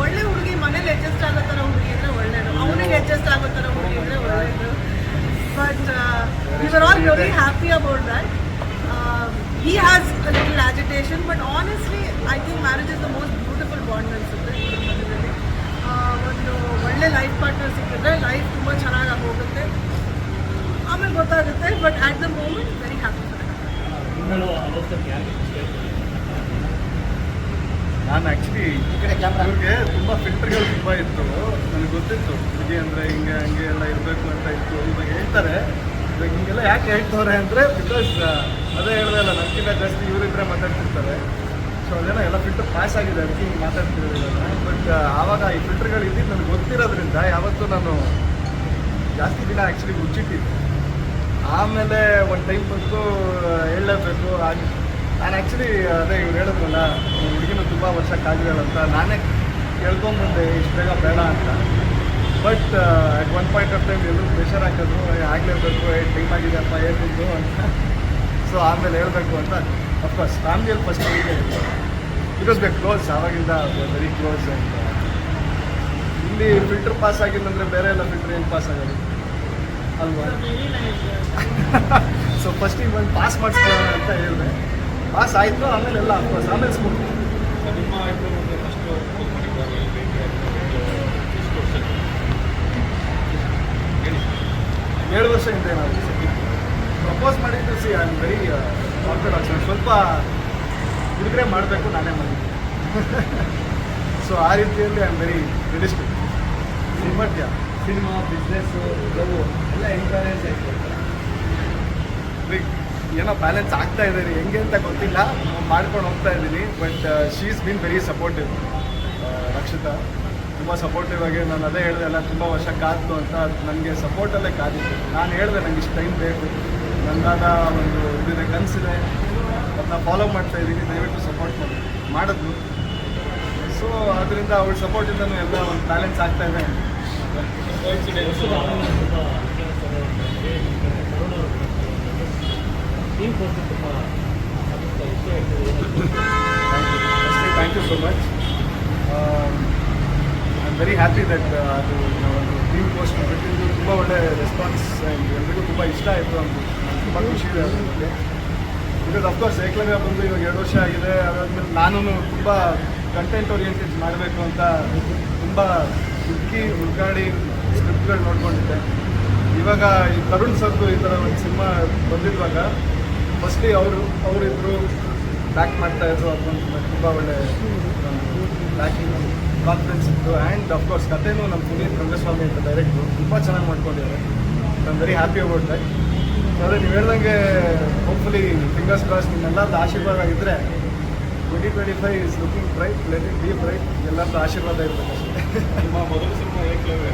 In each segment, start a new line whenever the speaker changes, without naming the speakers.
ಒಳ್ಳೆ ಹುಡುಗಿ ಮನೇಲಿ ಅಡ್ಜಸ್ಟ್ ಆಗೋ ಥರ ಹುಡುಗಿ ಇದ್ರೆ ಒಳ್ಳೇದು ಅವನಿಗೆ ಅಡ್ಜಸ್ಟ್ ಆಗೋ ಥರ ಹುಡುಗಿ ಇದ್ರೆ ಒಳ್ಳೇದು but we are all very happy about that he has little agitation but honestly I think marriage is the most beautiful bond ಅನ್ಸುತ್ತೆ ಮಧ್ಯದಲ್ಲಿ ಒಂದು ಒಳ್ಳೆ ಲೈಫ್ ಪಾರ್ಟ್ನರ್ ಸಿಕ್ಕಿದ್ರೆ ಲೈಫ್ ತುಂಬ ಚೆನ್ನಾಗಿ ಹೋಗುತ್ತೆ ಆಮೇಲೆ ಗೊತ್ತಾಗುತ್ತೆ but at the moment very happy
ನಾನು ಆ್ಯಕ್ಚುಲಿ ಇವ್ರಿಗೆ ತುಂಬ ಫಿಲ್ಟರ್ಗಳು ತುಂಬ ಇತ್ತು. ನನಗೆ ಗೊತ್ತಿತ್ತು. ಹುಡುಗಿ ಅಂದರೆ ಹಿಂಗೆ ಹಂಗೆ ಎಲ್ಲ ಇರಬೇಕು ಅಂತ ಇತ್ತು ಇವಾಗ ಹೇಳ್ತಾರೆ. ಇವಾಗ ಹಿಂಗೆಲ್ಲ ಯಾಕೆ ಹೇಳ್ತವ್ರೆ ಅಂದರೆ ಬಿಕಾಸ್ ಅದೇ ಹೇಳಿದೆ ಅಲ್ಲ ನನಗಿಂತ ಜಾಸ್ತಿ ಇವರಿದ್ರೆ ಮಾತಾಡ್ತಿರ್ತಾರೆ. ಸೊ ಅದೇನೋ ಎಲ್ಲ ಫಿಲ್ಟರ್ ಪಾಸ್ ಆಗಿದೆ ಅದಕ್ಕೆ ಹಿಂಗೆ ಮಾತಾಡ್ತಿರೋದಿಲ್ಲ ಬಟ್ ಆವಾಗ ಈ ಫಿಲ್ಟರ್ಗಳು ಇದ್ದಿದ್ದು ನನಗೆ ಗೊತ್ತಿರೋದ್ರಿಂದ ಯಾವತ್ತೂ ನಾನು ಜಾಸ್ತಿ ದಿನ ಆ್ಯಕ್ಚುಲಿ ಮುಚ್ಚಿಟ್ಟಿದ್ದೆ. ಆಮೇಲೆ ಒಂದು ಟೈಮ್ ಬಂತು ಹೇಳಲೇಬೇಕು ಆಗಿ ನಾನು ಆ್ಯಕ್ಚುಲಿ ಅದೇ ಇವ್ರು ಹೇಳಿದ್ರಲ್ಲ ಹುಡುಗಿನೂ ತುಂಬ ವರ್ಷ ಅಂತ. ನಾನೇ ಕೇಳ್ಕೊಂಬಂದೆ ಇಷ್ಟು ಬೇಗ ಬೇಡ ಅಂತ. But at one point of time ಎಲ್ಲರೂ ಪ್ರೆಷರ್ ಹಾಕಿದ್ರು ಆಗಲೇಬೇಕು ಟೈಮ್ ಆಗಿದೆ ಅಪ್ಪ ಹೇಳ್ತಿದ್ದು ಅಂತ. ಸೊ ಆಮೇಲೆ ಹೇಳಬೇಕು ಅಂತ. ಅಫ್ಕೋರ್ಸ್ ಫ್ಯಾಮಿಲಿಯಲ್ಲಿ ಫಸ್ಟ್ ಬಿಕಾಸ್ ಬೇಕು ಕ್ಲೋಸ್ ಆವಾಗಿಂದ ವೆರಿ ಕ್ಲೋಸ್ ಅಂತ ಇಲ್ಲಿ ಫಿಲ್ಟರ್ ಪಾಸ್ ಆಗಿಲ್ಲಂದ್ರೆ ಬೇರೆ ಎಲ್ಲ ಫಿಲ್ಟರ್ ಏನು ಪಾಸ್ ಆಗೋದು? ಅಲ್ವಾ? ಸೊ ಫಸ್ಟಿಗೆ ಬಂದು ಪಾಸ್ ಮಾಡಿಸ್ಕೊಳ್ಳೋಣ ಅಂತ ಹೇಳಿದೆ. ಪಾಸ್ ಆಯಿತು ಆಮೇಲೆ ಎಲ್ಲ ಅಫ್ಕೋರ್ಸ್ ಆಮೇಲೆ ಸ್ಕೂಲ್ ಏಳು ವರ್ಷ ಹಿಂದೆ ನಾವು ಪ್ರಪೋಸ್ ಮಾಡಿದ್ದು see I am very orthodox ಸ್ವಲ್ಪ ಹುಡುಗರೆ ಮಾಡಬೇಕು ನಾನೇ ಮಾಡಿದ್ದೆ ಸೊ ಆ ರೀತಿಯಲ್ಲಿ I am very realistic
cinema business love ಎಲ್ಲ
ಏನೋ ಬ್ಯಾಲೆನ್ಸ್ ಆಗ್ತಾ ಇದೆ ರೀ. ಹೆಂಗೆ ಅಂತ ಗೊತ್ತಿಲ್ಲ. ಮಾಡ್ಕೊಂಡು ಹೋಗ್ತಾ ಇದ್ದೀನಿ. But she is been very supportive Rakshita, ತುಂಬ ಸಪೋರ್ಟಿವ್ ಆಗಿ ನಾನು ಅದೇ ಹೇಳಿದೆ ಅಲ್ಲ, ತುಂಬ ವರ್ಷ ಕಾದ್ದು ಅಂತ. ನನಗೆ ಸಪೋರ್ಟಲ್ಲೇ ಕಾದಿತ್ತು. ನಾನು ಹೇಳಿದೆ ನನಗೆ ಇಷ್ಟು ಟೈಮ್ ಬೇಕು. ನನ್ನದಾದ ಒಂದು ಇದಿದೆ ಕನಸಿದೆ. ಅದನ್ನ ಫಾಲೋ ಮಾಡ್ತಾ ಇದ್ದೀನಿ. ದಯವಿಟ್ಟು ಸಪೋರ್ಟ್ ಮಾಡಿ. ಮಾಡಿದ್ಲು. ಸೊ ಅದರಿಂದ ಅವಳ ಸಪೋರ್ಟಿಂದನೂ ಎಲ್ಲ ಒಂದು ಬ್ಯಾಲೆನ್ಸ್ ಆಗ್ತಾ ಇದೆ. Thank you so much I am very happy that ಅದು ಟೀಮ್ ಪೋಸ್ಟ್ ಬಿಟ್ಟಿದ್ದು ತುಂಬ ಒಳ್ಳೆ ರೆಸ್ಪಾನ್ಸ್ ಎಲ್ರಿಗೂ ತುಂಬ ಇಷ್ಟ ಆಯಿತು. ಅಂತ ತುಂಬ ಖುಷಿ ಇದೆ ಅದ್ರ ಬಗ್ಗೆ ಬಿಕಾಸ್ ಅಫ್ಕೋರ್ಸ್ ಏಕಲವ್ಯ ಬಂದು ಇವಾಗ ಎರಡು ವರ್ಷ ಆಗಿದೆ. ಅದಾದ್ಮೇಲೆ ನಾನು ತುಂಬ ಕಂಟೆಂಟ್ ಓರಿಯೆಂಟೆಡ್ ಮಾಡಬೇಕು ಅಂತ ತುಂಬ ಹುಡುಕಿ, ಹುಡುಕಾಡಿ ಸ್ಕ್ರಿಪ್ಟ್ಗಳು ನೋಡ್ಕೊಂಡಿದ್ದೆ. ಇವಾಗ ಈ ತರುಣ್ ಸರ್ದು ಈ ಥರ ಒಂದು ಸಿನಿಮಾ ಬಂದಿರುವಾಗ ಫಸ್ಟ್ಲಿ ಅವರು ಅವರಿಬ್ಬರು ಬ್ಯಾಕ್ ಮಾಡ್ತಾ ಇದ್ರು ಅದೊಂದು ತುಂಬ ಒಳ್ಳೆ ಬ್ಯಾಕಿಂಗ್ ಕಾನ್ಫಿಡೆನ್ಸ್ ಇತ್ತು. ಆ್ಯಂಡ್ ಅಫ್ಕೋರ್ಸ್ ಕಥೆನೂ ನಮ್ಮ ಪುನೀತ್ ರಂಗಸ್ವಾಮಿ ಅಂತ ಡೈರೆಕ್ಟ್ರು ತುಂಬ ಚೆನ್ನಾಗಿ ಮಾಡ್ಕೊಂಡಿದ್ದಾರೆ. ನಾನು ವೆರಿ ಹ್ಯಾಪಿ ಅಬೌಟ್ ದಟ್ ಅದೇ ನೀವು ಹೇಳ್ದಂಗೆ ಹೋಪ್ಫುಲಿ ಫಿಂಗರ್ಸ್ ಕ್ರಾಸ್ ನಿಮ್ಮೆಲ್ಲರದ್ದು ಆಶೀರ್ವಾದ ಇದ್ದರೆ twenty twenty five is looking bright let it be bright ಎಲ್ಲರದ್ದು ಆಶೀರ್ವಾದ ಇರಬೇಕು
ನಿಮ್ಮ ಮೊದಲು ಸಿನಿಮಾ ಏಕಲವ್ಯ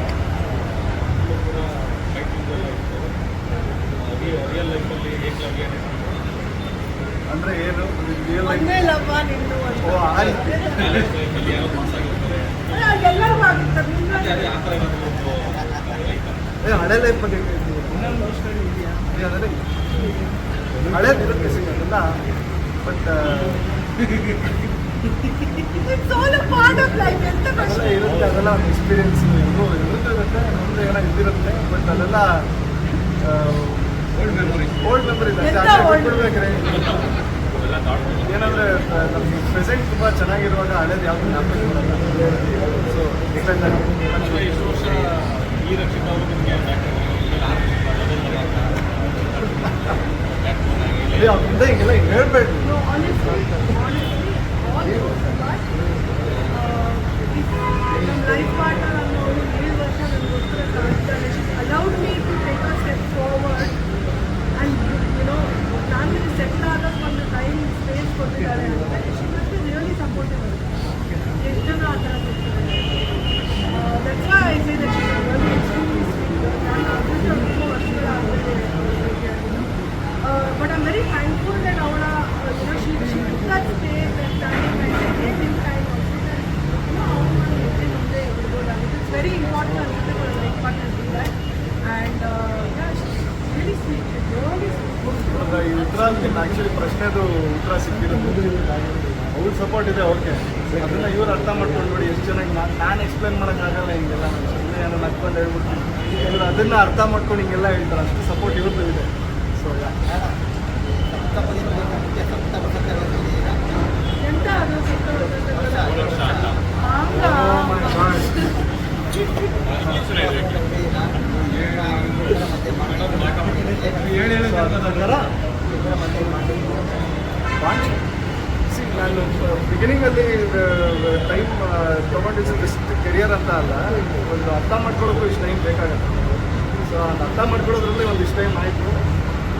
ರಿಯಲ್ ಲೈಫಲ್ಲಿ ಏಕಲವ್ಯ
ಅಂದರೆ ಏನು ರಿಯಲ್
ಲೈಫ್
ಓ ಆ ರೀತಿ
ಲೈಫಲ್ಲಿ ಯಾವ್ದು ಪಾಸ್ ಆಗಿರ್ತಾರೆ ಆ ಥರ ಏನಾದರೂ
ಹಳೆ ಲೈಫ್ ಬಗ್ಗೆ ಹಳೇದು ಇರುತ್ತೆ ಸಿಗೋದಿಲ್ಲ but
it's all a part of life ಎಂತ ಕಷ್ಟ
ಇರುತ್ತೆ ಅದೆಲ್ಲ ಒಂದು ಎಕ್ಸ್ಪೀರಿಯನ್ಸ್ ಎಲ್ಲರೂ ಇರುತ್ತೆ ಇರುತ್ತೆ ಮುಂದೆ ಏನೋ ಇದಿರುತ್ತೆ ಬಟ್ ಅದೆಲ್ಲ
ಓಲ್ಡ್ ಮೆಮೊರಿ
ಓಲ್ಡ್ ಮೆಮೊರಿ
ಎಂತ old?
ಬಿಡ್ಬೇಕ್ರಿ. ಏನಂದ್ರೆ ನಮ್ಗೆ ಪ್ರೆಸೆಂಟ್ ತುಂಬ ಚೆನ್ನಾಗಿರುವಾಗ ಹಳೇದು ಯಾವುದು ಜ್ಞಾಪಕ ಬರಲ್ಲ ಸೊ
ವರ್ಷ ಈ ರಕ್ಷಿತ ಅವರು ನಿಮಗೆ
ಮುಂದೆ ಹಿಂಗೆಲ್ಲ ಹೇಳ್ಬೇಕು Ee, var. Life partner ಅವ್ರ ಸಪೋರ್ಟ್ ಇದೆ ಓಕೆ ಅದನ್ನ ಇವ್ರು ಅರ್ಥ ಮಾಡ್ಕೊಂಡ್ಬಿಡಿ ಎಷ್ಟು ಚೆನ್ನಾಗಿ ನಾನು ನಾನು ಎಕ್ಸ್ಪ್ಲೇನ್ ಮಾಡೋಕ್ಕಾಗಲ್ಲ ಹಿಂಗೆಲ್ಲ. ಸುಮ್ಮನೆ ಏನೋ ನಕ್ಕೊಂಡು ಹೇಳ್ಬಿಟ್ಟು ಇವ್ರು ಅದನ್ನು ಅರ್ಥ ಮಾಡ್ಕೊಂಡು ಹಿಂಗೆಲ್ಲ ಹೇಳ್ತಾರೆ. ಅಷ್ಟು ಸಪೋರ್ಟ್ ಇವ್ರದ್ದು ಇದೆ. ಸೊ
ಹೇಳಿ ಹೇಳಿ
ಸಿ ನಾನು ಬಿಗಿನಿಂಗಲ್ಲಿ ಟೈಮ್ ತೊಗೊಂಡಿದ್ದು ಕೆರಿಯರ್ ಅಂತ ಅಲ್ಲ. ಒಂದು ಅರ್ಥ ಮಾಡ್ಕೊಳ್ಳೋಕ್ಕೂ ಇಷ್ಟು ಟೈಮ್ ಬೇಕಾಗುತ್ತೆ. ಸೊ ಅದು ಅರ್ಥ ಮಾಡ್ಕೊಳ್ಳೋದ್ರಲ್ಲಿ ಒಂದು ಇಷ್ಟು ಟೈಮ್ ಆಯಿತು.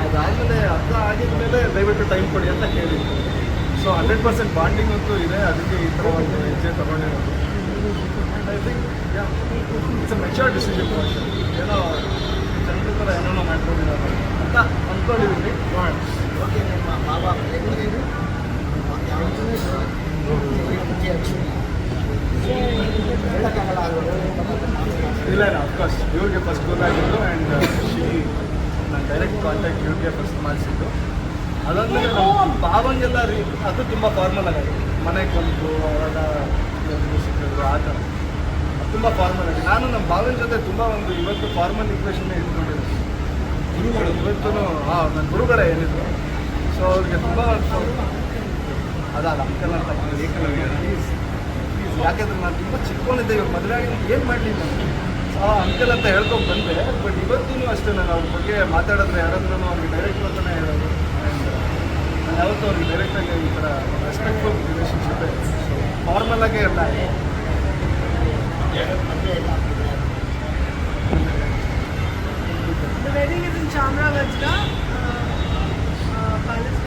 ಅದಾದಮೇಲೆ ಅರ್ಥ ಆಗಿದ್ಮೇಲೆ ದಯವಿಟ್ಟು ಟೈಮ್ ಕೊಡಿ ಅಂತ ಕೇಳಿದ್ದು ಸೊ ಹಂಡ್ರೆಡ್ ಪರ್ಸೆಂಟ್ ಬಾಂಡಿಂಗ್ ಅಂತೂ ಇದೆ. ಅದಕ್ಕೆ ಈ ಥರ ಒಂದು ಹೆಜ್ಜೆ ತೊಗೊಂಡಿರೋದು. I think it's a mature decision ಏನೋ, ಜನರ ಥರ ಏನೋ ಮಾಡ್ಕೊಂಡಿರೋದು ಅಂತ ಅಂದ್ಕೊಂಡಿದ್ದೀನಿ ಇಲ್ಲ ಇಲ್ಲ ಅಫ್ಕೋರ್ಸ್ ಇವ್ರಿಗೆ ಫಸ್ಟ್ ಗೊತ್ತಾಗಿದ್ದು ಆ್ಯಂಡ್ ಶಿ ನಾನು ಡೈರೆಕ್ಟ್ ಕಾಂಟ್ಯಾಕ್ಟ್ ಇವ್ರಿಗೆ ಫಸ್ಟ್ ಮಾಡಿಸಿದ್ದು ಅದಾದಮೇಲೆ ನಮ್ಮ ಭಾವಂಗೆಲ್ಲ ರೀ ಅದು ತುಂಬ ಫಾರ್ಮಲ್ ಆಗಿದೆ. ಮನೆಗೆ ಬಂದು ಅವಾಗ ಎಲ್ರು ಸಿಕ್ಕಿದ್ರು ಆ ಥರ. ತುಂಬ ಫಾರ್ಮಲ್ ಆಗಿದೆ. ನಾನು ನಮ್ಮ ಭಾವನ ಜೊತೆ ತುಂಬ ಒಂದು ಇವತ್ತು ಫಾರ್ಮಲ್ ಇಕ್ವೇಷನ್ನೇ ಇಟ್ಕೊಂಡಿದ್ದೀನಿ. ಗುರುಗಳು ಇವತ್ತು ಹಾಂ ನನ್ನ ಗುರುಗಳೇ ಏನಿದ್ರು. ಸೊ ಅವ್ರಿಗೆ ತುಂಬ ಅದಲ್ಲ ಅಂಕಲ್ ಅಂತ ಏಕಲವ್ಯ ಪ್ಲೀಸ್ ಪ್ಲೀಸ್ ಯಾಕೆಂದ್ರೆ ನಾನು ತುಂಬ ಚಿಕ್ಕವನಿದ್ದೆ ಇವಾಗ ಮದುವೆ ಆಗಿ ಏನು ಮಾಡಲಿ ನಾನು? ಆ ಅಂಕಲ್ ಅಂತ ಹೇಳ್ಕೊಂಡು ಬಂದೆ ಬಟ್ ಇವತ್ತೂ ಅಷ್ಟೇ ನಾನು ಅವ್ರ ಬಗ್ಗೆ ಮಾತಾಡಿದ್ರೆ ಯಾರಾದ್ರೂ ಅವ್ರಿಗೆ ಡೈರೆಕ್ಟ್ ಅಂತಲೇ ಹೇಳೋದು. ನಾನು ಯಾವತ್ತೂ ಅವ್ರಿಗೆ ಡೈರೆಕ್ಟಾಗಿ ಈ ಥರ ರೆಸ್ಪೆಕ್ಟ್ಫುಲ್ ರಿಲೇಷನ್ಶಿಪ್ ಫಾರ್ಮಲ್ ಆಗೇ ಎಲ್ಲ
The wedding.